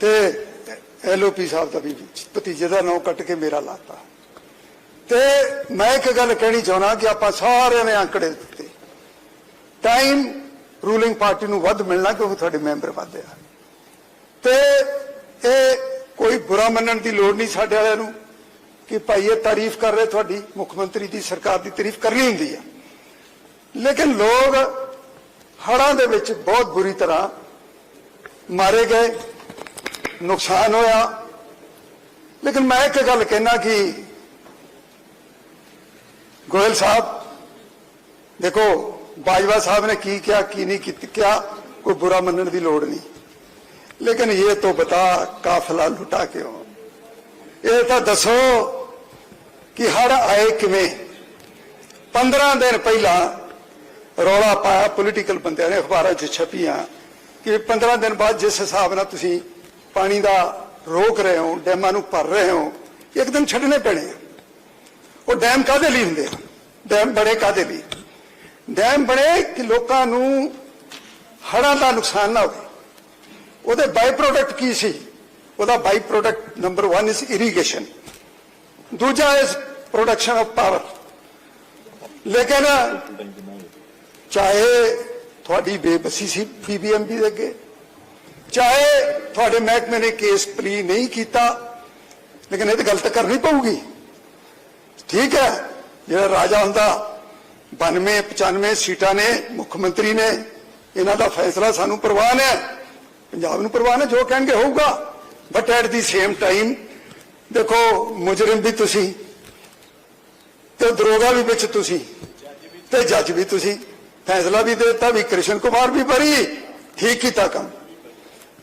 ਤੇ ਐਲਓਪੀ ਸਾਹਿਬ ਦਾ ਵੀ ਭਤੀਜੇ ਦਾ ਨਾਂ ਕੱਟ ਕੇ ਮੇਰਾ ਲਾਤਾ। ਤੇ ਮੈਂ ਇੱਕ ਗੱਲ ਕਹਿਣੀ ਚਾਹੁੰਦਾ ਕਿ ਆਪਾਂ ਸਾਰਿਆਂ ਨੇ ਅੰਕੜੇ ਦਿੱਤੇ। ਟਾਈਮ ਰੂਲਿੰਗ ਪਾਰਟੀ ਨੂੰ ਵੱਧ ਮਿਲਣਾ ਕਿਉਂਕਿ ਤੁਹਾਡੇ ਮੈਂਬਰ ਵੱਧ ਆ। ਤੇ ਇਹ ਕੋਈ ਬੁਰਾ ਮੰਨਣ ਦੀ ਲੋੜ ਨਹੀਂ ਸਾਡੇ ਵਾਲਿਆਂ ਨੂੰ ਕਿ ਭਾਈ ਇਹ ਤਾਰੀਫ ਕਰ ਰਹੇ ਤੁਹਾਡੀ ਮੁੱਖ ਮੰਤਰੀ ਦੀ ਸਰਕਾਰ ਦੀ ਤਾਰੀਫ ਕਰਨੀ ਹੁੰਦੀ ਆ। ਲੇਕਿਨ ਲੋਕ ਹੜ੍ਹਾਂ ਦੇ ਵਿੱਚ ਬਹੁਤ ਬੁਰੀ ਤਰ੍ਹਾਂ ਮਾਰੇ ਗਏ। ਨੁਕਸਾਨ ਹੋਇਆ। ਲੇਕਿਨ ਮੈਂ ਇੱਕ ਗੱਲ ਕਹਿਣਾ ਕਿ ਗੋਇਲ ਸਾਹਿਬ, ਦੇਖੋ, ਬਾਜਵਾ ਸਾਹਿਬ ਨੇ ਕੀ ਕਿਹਾ, ਕੀ ਨਹੀਂ ਕੀਤਾ ਕੋਈ ਬੁਰਾ ਮੰਨਣ ਦੀ ਲੋੜ ਨਹੀਂ। ਲੇਕਿਨ ਇਹ ਤੋਂ ਬਤਾ ਕਾਫਲਾ ਲੁਟਾ ਕਿਉਂ? ਇਹ ਤਾਂ ਦੱਸੋ ਕਿ ਹੜ ਆਏ ਕਿਵੇਂ? 15 ਦਿਨ ਪਹਿਲਾਂ ਰੌਲਾ ਪਾਇਆ ਪੋਲੀਟੀਕਲ ਬੰਦਿਆਂ ਨੇ ਅਖਬਾਰਾਂ 'ਚ ਛਪੀਆਂ ਕਿ 15 ਦਿਨ ਬਾਅਦ ਜਿਸ ਹਿਸਾਬ ਨਾਲ ਤੁਸੀਂ ਪਾਣੀ ਦਾ ਰੋਕ ਰਹੇ ਹੋ, ਡੈਮਾਂ ਨੂੰ ਭਰ ਰਹੇ ਹੋ, ਇੱਕ ਦਿਨ ਛੱਡਣੇ ਪੈਣੇ ਆ। ਉਹ ਡੈਮ ਕਾਦੇ ਲਈ ਹੁੰਦੇ ਆ? ਡੈਮ ਬੜੇ ਕਾਦੇ ਲਈ? ਡੈਮ ਬਣੇ ਕਿ ਲੋਕਾਂ ਨੂੰ ਹੜ੍ਹਾਂ ਦਾ ਨੁਕਸਾਨ ਨਾ ਹੋਵੇ। ਉਹਦੇ ਬਾਈ ਪ੍ਰੋਡਕਟ ਕੀ ਸੀ? ਉਹਦਾ by product number 1 is irrigation ਦੂਜਾ ਇਜ਼ ਪ੍ਰੋਡਕਸ਼ਨ ਆਫ ਪਾਵਰ ਲੇਕਿਨ ਚਾਹੇ ਤੁਹਾਡੀ ਬੇਬਸੀ ਸੀ ਬੀਬੀਐਮਬੀ ਦੇ ਅੱਗੇ ਚਾਹੇ ਤੁਹਾਡੇ ਮਹਿਕਮੇ ਨੇ ਕੇਸ ਪਲੀ ਨਹੀਂ ਕੀਤਾ, ਲੇਕਿਨ ਇਹ ਤਾਂ ਗਲਤ ਕਰਨੀ ਪਊਗੀ। ਠੀਕ ਹੈ, ਜਿਹੜਾ ਰਾਜਾ ਹੁੰਦਾ 92 95 ਸੀਟਾਂ ਨੇ, ਮੁੱਖ ਮੰਤਰੀ ਨੇ, ਇਹਨਾਂ ਦਾ ਫੈਸਲਾ ਸਾਨੂੰ ਪ੍ਰਵਾਨ ਹੈ ਪੰਜਾਬ ਨੂੰ ਪ੍ਰਵਾਨ ਹੈ ਜੋ ਕਹਿਣਗੇ ਹੋਊਗਾ। But at the same time ਦੇਖੋ, ਮੁਜਰਮ ਵੀ ਤੁਸੀਂ, ਤੇ ਦਰੋਗਾ ਵੀ ਵਿੱਚ ਤੁਸੀਂ, ਤੇ ਜੱਜ ਵੀ ਤੁਸੀਂ, ਫੈਸਲਾ ਵੀ ਦੇ ਦਿੱਤਾ, ਵੀ ਕ੍ਰਿਸ਼ਨ ਕੁਮਾਰ ਵੀ ਬਰੀ ਠੀਕ ਕੀਤਾ ਕੰਮ।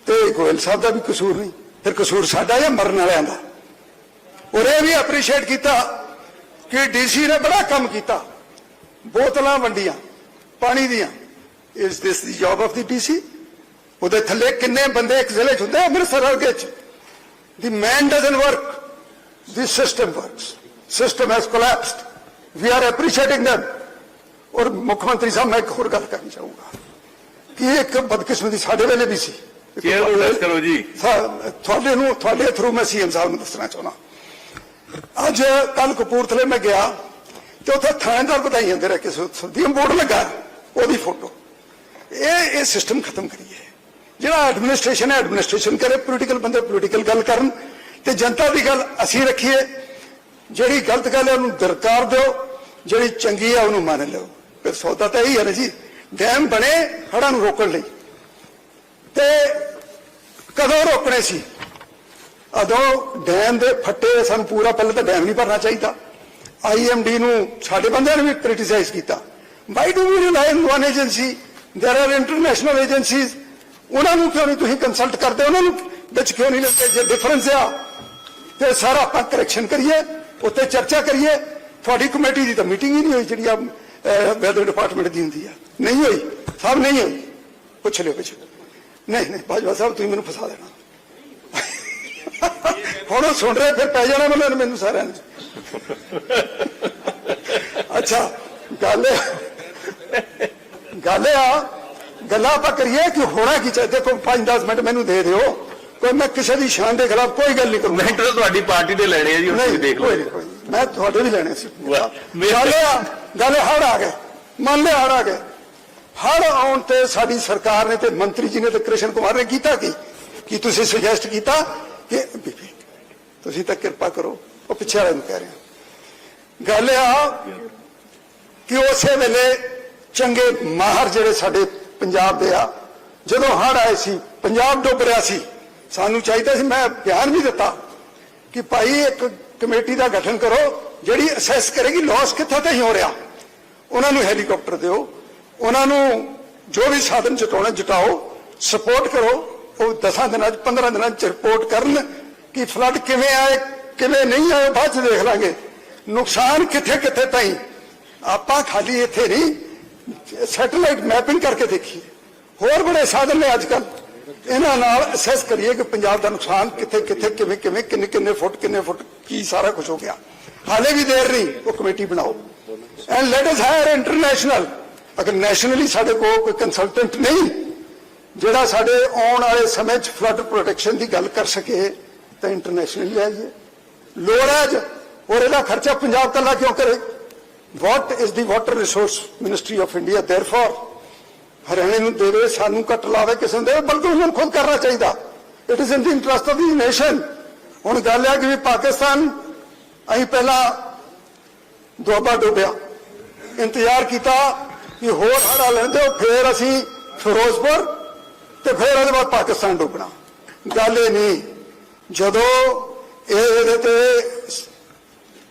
ਤੇ ਗੋਇਲ ਸਾਹਿਬ ਦਾ ਵੀ ਕਸੂਰ ਨਹੀਂ। ਫਿਰ ਕਸੂਰ ਸਾਡਾ ਜਾਂ ਮਰਨ ਵਾਲਿਆਂ ਦਾ? ਔਰ ਇਹ ਵੀ ਅਪਰੀਸ਼ੀਏਟ ਕੀਤਾ ਕਿ ਡੀਸੀ ਨੇ ਬੜਾ ਕੰਮ ਕੀਤਾ। ਬੋਤਲਾਂ ਵੰਡੀਆਂ, ਪਾਣੀ ਦੀਆਂ। Is this the job of the DC ਉਹਦੇ ਥੱਲੇ ਕਿੰਨੇ ਬੰਦੇ ਇੱਕ ਜ਼ਿਲ੍ਹੇ 'ਚ ਹੁੰਦੇ ਅੰਮ੍ਰਿਤਸਰ ਵਰਗੇ 'ਚ। The man doesn't work the system works system has collapsed we are appreciating them. ਔਰ ਮੁੱਖ ਮੰਤਰੀ ਸਾਹਿਬ, ਮੈਂ ਇੱਕ ਹੋਰ ਗੱਲ ਕਰਨੀ ਚਾਹੂੰਗਾ ਕਿ ਇਹ ਇੱਕ ਬਦਕਿਸਮਤੀ ਸਾਡੇ ਵੇਲੇ ਵੀ ਸੀ। ਚੇਅਰ ਨੂੰ ਦੱਸ ਕਰੋ ਜੀ? ਤੁਹਾਡੇ ਨੂੰ, ਤੁਹਾਡੇ ਥਰੂ ਮੈਂ ਸੀਐਮ ਸਾਹਿਬ ਨੂੰ ਦੱਸਣਾ ਚਾਹੁੰਦਾ। ਅੱਜ ਕੱਲ ਕਪੂਰਥਲੇ ਮੈਂ ਗਿਆ ਤੇ ਉੱਥੇ ਥਾਣੇਦਾਰ ਵਧਾਈ ਜਾਂਦੇ ਰਹੇ ਕਿ ਸੁਦੀਮ ਬੋਰਡ ਲੱਗਾ, ਉਹਦੀ ਫੋਟੋ। ਇਹ ਇਹ ਸਿਸਟਮ ਖਤਮ ਕਰੀਏ ਜਿਹੜਾ ਐਡਮਿਨਿਸਟ੍ਰੇਸ਼ਨ ਹੈ ਐਡਮਿਨਿਸਟ੍ਰੇਸ਼ਨ ਕਰੇ ਪੋਲੀਟੀਕਲ ਬੰਦੇ ਪੋਲੀਟੀਕਲ ਗੱਲ ਕਰਨ ਤੇ ਜਨਤਾ ਦੀ ਗੱਲ ਅਸੀਂ ਰੱਖੀਏ। ਜਿਹੜੀ ਗਲਤ ਗੱਲ ਹੈ, ਉਹਨੂੰ ਦਰਕਾਰ ਦਿਓ। ਜਿਹੜੀ ਚੰਗੀ ਹੈ, ਉਹਨੂੰ ਮੰਨ ਲਓ। ਫਿਰ ਸੌਦਾ ਤਾਂ ਇਹੀ ਹੈ ਨਾ ਜੀ। ਡੈਮ ਬਣੇ, ਹੜ੍ਹਾਂ ਨੂੰ ਰੋਕਣ ਲਈ। ਤੇ ਕਦੋਂ ਰੋਕਣੇ ਸੀ ਅਦੋਂ ਡੈਮ ਦੇ ਫੱਟੇ ਸਾਨੂੰ ਪੂਰਾ ਪਹਿਲਾਂ ਤਾਂ ਡੈਮ ਨਹੀਂ ਭਰਨਾ ਚਾਹੀਦਾ ਆਈਐਮਡੀ ਨੂੰ ਸਾਡੇ ਬੰਦਿਆਂ ਨੇ ਵੀ ਕ੍ਰਿਟਿਸਾਈਜ਼ ਕੀਤਾ why do we rely on one agency there are international agencies ਉਹਨਾਂ ਨੂੰ ਕਿਉਂ ਨਹੀਂ ਤੁਸੀਂ ਕੰਸਲਟ ਕਰਦੇ ਉਹਨਾਂ ਨੂੰ ਵਿੱਚ ਕਿਉਂ ਨਹੀਂ ਲੈਂਦੇ ਜੇ ਡਿਫਰੈਂਸ ਆ ਤੇ ਸਾਰਾ ਆਪਾਂ ਕਰੈਕਸ਼ਨ ਕਰੀਏ ਉੱਤੇ ਚਰਚਾ ਕਰੀਏ ਤੁਹਾਡੀ ਕਮੇਟੀ ਦੀ ਤਾਂ ਮੀਟਿੰਗ ਹੀ ਨਹੀਂ ਹੋਈ ਜਿਹੜੀ ਆ ਵੈਦਰ ਡਿਪਾਰਟਮੈਂਟ ਦੀ ਹੁੰਦੀ ਆ ਨਹੀਂ ਹੋਈ ਸਭ ਨਹੀਂ ਹੋਈ ਪੁੱਛ ਲਿਓ ਪਿੱਛੇ ਨਹੀਂ ਨਹੀਂ ਬਾਜਵਾ ਸਾਹਿਬ ਤੁਸੀਂ ਮੈਨੂੰ ਫਸਾ ਦੇਣਾ। ਹੁਣ ਉਹ ਸੁਣ ਰਹੇ ਫਿਰ ਪੈ ਜਾਣਾ ਮੈਨੂੰ ਮੈਨੂੰ ਸਾਰਿਆਂ ਨੇ। ਅੱਛਾ ਗੱਲ ਗੱਲ ਆ ਗੱਲਾਂ ਆਪਾਂ ਕਰੀਏ ਕਿ ਹੋਣਾ ਕੀ ਚਾਹੀਦਾ। ਦੇਖੋ 5-10 ਮਿੰਟ ਮੈਨੂੰ ਦੇ ਦਿਓ। ਕੋਈ ਮੈਂ ਕਿਸੇ ਦੀ ਸ਼ਾਨ ਦੇ ਖਿਲਾਫ ਕੋਈ ਗੱਲ ਨਹੀਂ ਕਰੂੰਗਾ। ਮਿੰਟ ਤਾਂ ਤੁਹਾਡੀ ਪਾਰਟੀ ਦੇ ਲੈਣੇ ਆ ਜੀ ਤੁਸੀਂ ਦੇਖ ਲਓ। ਮੈਂ ਤੁਹਾਡੇ ਵੀ ਲੈਣੇ ਸੀ। ਗੱਲ ਆ ਗੱਲ ਹੜ ਆ ਗਏ। ਮੰਨ ਲਿਆ ਹੜ ਆ ਗਏ। ਹੜ ਆਉਣ ਤੇ ਸਾਡੀ ਸਰਕਾਰ ਨੇ ਤੇ ਮੰਤਰੀ ਜੀ ਨੇ ਤੇ ਕ੍ਰਿਸ਼ਨ ਕੁਮਾਰ ਨੇ ਕੀਤਾ ਕੀ? ਕੀ ਤੁਸੀਂ ਸੁਜੈਸਟ ਕੀਤਾ ਕਿ ਤੁਸੀਂ ਤਾਂ ਕਿਰਪਾ ਕਰੋ, ਉਹ ਪਿੱਛੇ ਵਾਲੇ ਨੂੰ ਕਹਿ ਰਹੇ ਗੱਲ ਇਹ ਆ ਕਿ ਉਸੇ ਵੇਲੇ ਚੰਗੇ ਮਾਹਰ ਜਿਹੜੇ ਸਾਡੇ ਪੰਜਾਬ ਦੇ ਆ, ਜਦੋਂ ਹੜ ਆਏ ਸੀ, ਪੰਜਾਬ ਡੁੱਬ ਰਿਹਾ ਸੀ, ਸਾਨੂੰ ਚਾਹੀਦਾ ਸੀ, ਮੈਂ ਬਿਆਨ ਵੀ ਦਿੱਤਾ ਕਿ ਭਾਈ ਇੱਕ ਕਮੇਟੀ ਦਾ ਗਠਨ ਕਰੋ, ਜਿਹੜੀ ਅਸੈਸ ਕਰੇਗੀ ਲਾਸ ਕਿੱਥੋਂ ਤੇ ਹੀ ਹੋ ਰਿਹਾ। ਉਹਨਾਂ ਨੂੰ ਹੈਲੀਕਾਪਟਰ ਦਿਓ ਉਹਨਾਂ ਨੂੰ ਜੋ ਵੀ ਸਾਧਨ ਜਟਾਉਣਾ, ਜਟਾਓ ਸਪੋਰਟ ਕਰੋ, ਉਹ 10 ਦਿਨਾਂ ਚ 15 ਦਿਨਾਂ ਚ ਰਿਪੋਰਟ ਕਰਨ ਕਿ ਫਲੱਡ ਕਿਵੇਂ ਆਏ, ਕਿਵੇਂ ਨਹੀਂ ਆਏ ਬਾਅਦ ਚ ਦੇਖ ਲਾਂਗੇ। ਨੁਕਸਾਨ ਕਿੱਥੇ ਕਿੱਥੇ ਤਾਈਂ? ਆਪਾਂ ਖਾਲੀ ਇੱਥੇ ਨਹੀਂ ਸੈਟੇਲਾਈਟ ਮੈਪਿੰਗ ਕਰਕੇ ਦੇਖੀਏ। ਹੋਰ ਬੜੇ ਸਾਧਨ ਨੇ ਅੱਜ ਕੱਲ ਇਹਨਾਂ ਨਾਲ ਅਸੈਸ ਕਰੀਏ ਕਿ ਪੰਜਾਬ ਦਾ ਨੁਕਸਾਨ ਕਿੱਥੇ ਕਿੱਥੇ, ਕਿਵੇਂ ਕਿਵੇਂ, ਕਿੰਨੇ ਕਿੰਨੇ ਫੁੱਟ ਕਿੰਨੇ ਫੁੱਟ, ਕੀ ਸਾਰਾ ਕੁਝ ਹੋ ਗਿਆ। ਹਾਲੇ ਵੀ ਦੇਰ ਨਹੀਂ, ਉਹ ਕਮੇਟੀ ਬਣਾਓ। And let us hire international ਅਗਰ ਨੈਸ਼ਨਲੀ ਸਾਡੇ ਕੋਲ ਕੋਈ ਕੰਸਲਟੈਂਟ ਨਹੀਂ, ਜਿਹੜਾ ਸਾਡੇ ਆਉਣ ਵਾਲੇ ਸਮੇਂ 'ਚ ਫਲੱਡ ਪ੍ਰੋਟੈਕਸ਼ਨ ਦੀ ਗੱਲ ਕਰ ਸਕੇ, ਤਾਂ ਇੰਟਰਨੈਸ਼ਨਲ ਲੈ ਆਈਏ। ਲੋੜ ਹੈ ਔਰ ਇਹਦਾ ਖਰਚਾ ਪੰਜਾਬ ਕੱਲਾ ਕਿਉਂ ਕਰੇ? What is the water resource ministry of India therefore ਹਰਿਆਣੇ ਨੂੰ ਦੇਵੇ ਸਾਨੂੰ ਕੱਟ ਲਾਵੇ ਕਿਸੇ ਦੇ ਬਲਕਿ ਉਹਨਾਂ ਨੂੰ ਖੁਦ ਕਰਨਾ ਚਾਹੀਦਾ। It is in the interest of the nation ਹੁਣ ਗੱਲ ਹੈ ਕਿ ਵੀ ਪਾਕਿਸਤਾਨ, ਅਸੀਂ ਪਹਿਲਾਂ ਦੁਆਬਾ ਡੋਬਿਆ, ਇੰਤਜ਼ਾਰ ਕੀਤਾ ਕਿ ਹੋਰ ਹੜਾ ਲੈਂਦੇ ਫਿਰ ਅਸੀਂ ਫਿਰੋਜ਼ਪੁਰ ਤੇ ਫਿਰ ਉਹਦੇ ਬਾਅਦ ਪਾਕਿਸਤਾਨ ਡੁੱਬਣਾ ਗੱਲ ਇਹ ਨਹੀਂ ਜਦੋਂ ਇਹ ਇਹਦੇ ਤੇ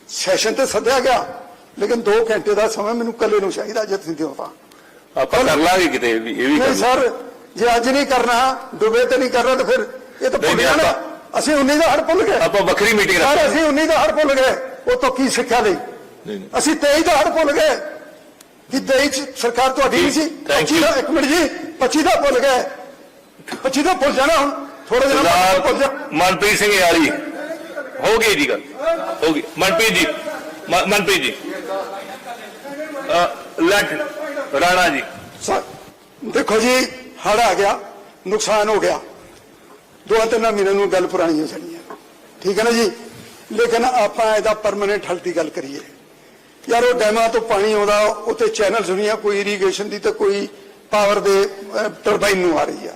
ਸੈਸ਼ਨ ਤੇ ਸੱਦਿਆ ਗਿਆ ਲੇਕਿਨ 2 ਘੰਟੇ ਦਾ ਸਮਾਂ ਮੈਨੂੰ ਕੱਲੇ ਨੂੰ ਚਾਹੀਦਾ ਜੇ ਤੁਸੀਂ ਦਿਓ ਤਾਂ। ਆਪਾਂ ਕਰ ਲਾਂਗੇ ਕਿਤੇ ਇਹ ਵੀ ਨਹੀਂ ਸਰ ਜੇ ਅੱਜ ਨਹੀਂ ਕਰਨਾ ਡੁੱਬੇ ਤੇ ਨਹੀਂ ਕਰਨਾ ਤਾਂ ਫਿਰ ਇਹ ਤਾਂ ਭੁੱਲ ਜਾਣਾ। ਅਸੀਂ 19 ਦਾ ਹੜ ਭੁੱਲ ਗਏ। ਆਪਾਂ ਵੱਖਰੀ ਮੀਟਿੰਗ ਰੱਖਾਂਗੇ। ਅਸੀਂ 19 ਦਾ ਹੜ ਭੁੱਲ ਗਏ। ਉਹ ਤੋਂ ਕੀ ਸਿੱਖਿਆ ਲਈ। ਅਸੀਂ 23 ਦਾ ਹੜ ਭੁੱਲ ਗਏ। ਕਿ 23 ਚ ਸਰਕਾਰ ਤੁਹਾਡੀ ਨਹੀਂ ਸੀ Thank 25 you. ਦਾ ਇੱਕ ਮਿੰਟ ਜੀ 25 ਦਾ ਭੁੱਲ ਗਏ। 25 ਦਾ ਭੁੱਲ ਜਾਣਾ ਹੁਣ ਥੋੜੇ ਦਿਨਾਂ ਬਾਅਦ ਭੁੱਲ ਜਾ। ਸਰਦਾਰ ਮਨਪ੍ਰੀਤ ਸਿੰਘ ਯਾਰੀ ਹੋ ਗਈ ਜੀ ਗੱਲ ਹੋ ਗਈ। ਮਨਪ੍ਰੀਤ ਜੀ ਮ- ਮਨਪ੍ਰੀਤ ਜੀ। ਅ, ਲੱਟ ਰਾਣਾ ਜੀ। ਸਰ ਦੇਖੋ ਜੀ ਹੜ ਆ ਗਿਆ ਨੁਕਸਾਨ ਹੋ ਗਿਆ। ਦੋ ਤਿੰਨ ਮਹੀਨਿਆਂ ਨੂੰ ਗੱਲ ਪੁਰਾਣੀ ਹੋ ਜਾਣੀ ਹੈ। ਠੀਕ ਹੈ ਨਾ ਜੀ? ਲੇਕਿਨ ਆਪਾਂ ਇਹਦਾ ਪਰਮਨੈਂਟ ਹੱਲ ਦੀ ਗੱਲ ਕਰੀਏ। ਯਾਰ ਉਹ ਡੈਮਾਂ ਤੋਂ ਪਾਣੀ ਆਉਂਦਾ ਉੱਤੇ ਚੈਨਲ ਸੁਣੀਆਂ ਕੋਈ ਇਰੀਗੇਸ਼ਨ ਦੀ ਤਾਂ ਕੋਈ ਪਾਵਰ ਦੇ ਟਰਬਾਈਨ ਨੂੰ ਆ ਰਹੀ ਆ।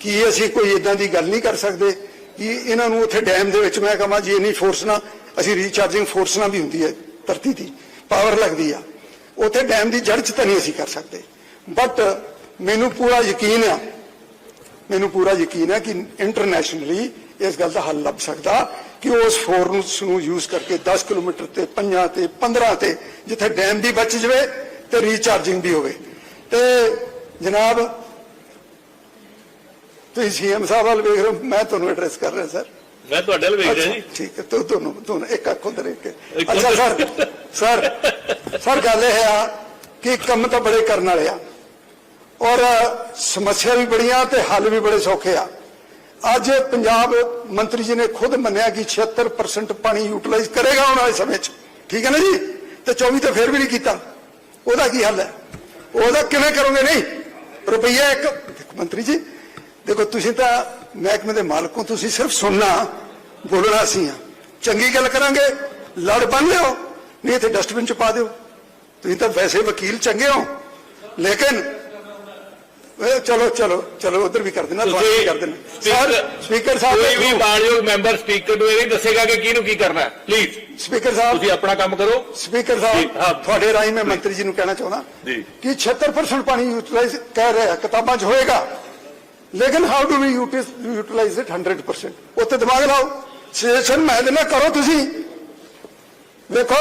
ਕੀ ਅਸੀਂ ਕੋਈ ਇਦਾਂ ਦੀ ਗੱਲ ਨਹੀਂ ਕਰ ਸਕਦੇ ਕਿ ਇਹਨਾਂ ਨੂੰ ਉੱਥੇ ਡੈਮ ਦੇ ਵਿੱਚ ਮੈਂ ਕਹਾਂ ਜੀ, ਇੰਨੀ ਫੋਰਸ ਨਾ ਅਸੀਂ ਰੀਚਾਰਜਿੰਗ ਫੋਰਸ ਨਾ ਵੀ ਹੁੰਦੀ ਹੈ ਧਰਤੀ ਦੀ ਪਾਵਰ ਲੱਗਦੀ ਆ। ਉੱਥੇ ਡੈਮ ਦੀ ਜੜ 'ਚ ਤਾਂ ਨਹੀਂ ਅਸੀਂ ਕਰ ਸਕਦੇ। ਬਟ ਮੈਨੂੰ ਪੂਰਾ ਯਕੀਨ ਆ, ਮੈਨੂੰ ਪੂਰਾ ਯਕੀਨ ਹੈ ਕਿ ਇੰਟਰਨੈਸ਼ਨਲੀ ਇਸ ਗੱਲ ਦਾ ਹੱਲ ਲੱਭ ਸਕਦਾ ਕਿ ਉਸ ਫੋਰਸ ਨੂੰ ਯੂਜ਼ ਕਰਕੇ 10 ਕਿਲੋਮੀਟਰ ਤੇ 5 ਤੇ 15 ਤੇ ਜਿੱਥੇ ਡੈਮ ਵੀ ਬਚ ਜਵੇ ਤੇ ਰੀਚਾਰਜਿੰਗ ਵੀ ਹੋਵੇ। ਤੇ ਜਨਾਬ ਤੁਸੀਂ ਸੀਐਮ ਸਾਹਿਬ ਵੱਲ ਵੇਖ ਰਹੇ ਮੈਂ ਤੁਹਾਨੂੰ ਐਡਰੈਸ ਕਰ ਰਿਹਾ ਸਰ ਮੈਂ ਤੁਹਾਡੇ ਵੱਲ ਵੇਖ ਰਿਹਾ ਜੀ। ਠੀਕ ਹੈ ਤੂੰ ਤੁਹਾਨੂੰ ਤੁਹਾਨੂੰ ਇੱਕ ਅੱਖ ਉਧਰ ਇੱਕ ਅੱਛਾ। ਸਰ ਸਰ ਸਰ ਗੱਲ ਇਹ ਆ ਕਿ ਕੰਮ ਤਾਂ ਬੜੇ ਕਰਨ ਵਾਲੇ ਆ। ਔਰ ਸਮੱਸਿਆ ਵੀ ਬੜੀਆਂ ਤੇ ਹੱਲ ਵੀ ਬੜੇ ਸੌਖੇ ਆ। ਅੱਜ ਪੰਜਾਬ ਮੰਤਰੀ ਜੀ ਨੇ ਖੁਦ ਮੰਨਿਆ ਕਿ 76% ਪਾਣੀ ਯੂਟਿਲਾਈਜ਼ ਕਰੇਗਾ ਆਉਣ ਵਾਲੇ ਸਮੇਂ 'ਚ। ਠੀਕ ਹੈ ਨਾ ਜੀ? ਤੇ 24 ਤੇ ਫਿਰ ਵੀ ਨਹੀਂ ਕੀਤਾ। ਉਹਦਾ ਕੀ ਹੱਲ ਹੈ? ਉਹਦਾ ਕਿਵੇਂ ਕਰੋਗੇ ਨਹੀਂ? ਰੁਪਈਆ ਇੱਕ। ਮੰਤਰੀ ਜੀ, ਦੇਖੋ ਤੁਸੀਂ ਤਾਂ ਮਹਿਕਮੇ ਦੇ ਮਾਲਕ ਹੋ, ਤੁਸੀਂ ਸਿਰਫ ਸੁਣਨਾ, ਬੋਲਣਾ ਅਸੀਂ ਆ। ਚੰਗੀ ਗੱਲ ਕਰਾਂਗੇ, ਲੜ ਬੰਨ ਲਿਓ, ਨਹੀਂ ਤੇ ਡਸਟਬਿਨ ਚ ਪਾ ਦਿਓ। ਤੁਸੀਂ ਤਾਂ ਵੈਸੇ ਵਕੀਲ ਚੰਗੇ ਹੋ। ਲੇਕਿਨ ਇਹ ਚਲੋ ਚਲੋ ਚਲੋ ਉਧਰ ਵੀ ਕਰ ਦੇਣਾ ਵੀ ਕਰ ਦੇਣਾ ਸਰ ਸਪੀਕਰ ਸਾਹਿਬ ਕੋਈ ਵੀ ਮਾਨਯੋਗ ਮੈਂਬਰ ਸਪੀਕਰ ਨੂੰ ਇਹ ਨਹੀਂ ਦੱਸੇਗਾ ਕਿ ਕਿਹਨੂੰ ਕੀ ਕਰਨਾ ਪਲੀਜ਼ ਸਪੀਕਰ ਸਾਹਿਬ ਤੁਸੀਂ ਆਪਣਾ ਕੰਮ ਕਰੋ। ਸਪੀਕਰ ਸਾਹਿਬ। ਤੁਹਾਡੇ ਰਾਹੀਂ ਮੈਂ ਮੰਤਰੀ ਜੀ ਨੂੰ ਕਹਿਣਾ ਚਾਹੁੰਦਾ ਜੀ। ਕਿ 76% ਪਾਣੀ ਯੂਟਿਲਾਈਜ਼ ਕਹਿ ਰਿਹਾ ਕਿਤਾਬਾਂ 'ਚ ਹੋਏਗਾ। ਲੇਕਿਨ how do we utilise it 100% ਉੱਤੇ ਦਿਮਾਗ ਲਾਓ। ਸੈਸ਼ਨ ਮੈਂ ਦੇਣਾ ਕਰੋ ਤੁਸੀਂ। ਵੇਖੋ